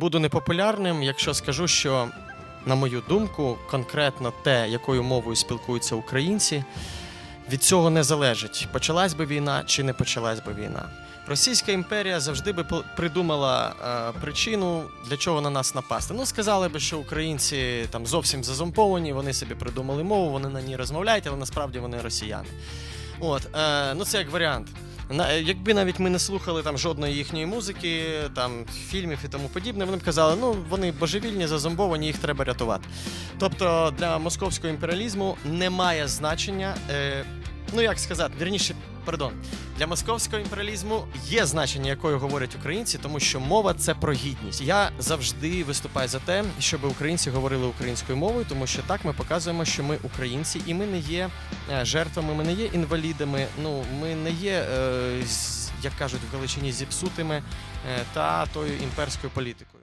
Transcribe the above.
Буду непопулярним, якщо скажу, що, на мою думку, конкретно те, якою мовою спілкуються українці, від цього не залежить, почалась би війна чи не почалась би війна. Російська імперія завжди би придумала е, причину, для чого на нас напасти. Ну, сказали би, що українці там зовсім зазомповані, вони собі придумали мову, вони на ній розмовляють, але насправді вони росіяни. От, е, ну це як варіант. На, е, якби навіть ми не слухали там жодної їхньої музики, там фільмів і тому подібне, вони б казали, ну вони божевільні, зазомбовані, їх треба рятувати. Тобто для московського імперіалізму немає значення, е, ну як сказати, вірніше, пардон, для московського імперіалізму є значення, якою говорять українці, тому що мова це про гідність. Я завжди виступаю за те, щоб українці говорили українською мовою, тому що так ми показуємо, що ми українці, і ми не є е, жертвами, ми не є інвалідами. Ну ми не є, е, як кажуть в Галичині, зіпсутими е, та тою імперською політикою.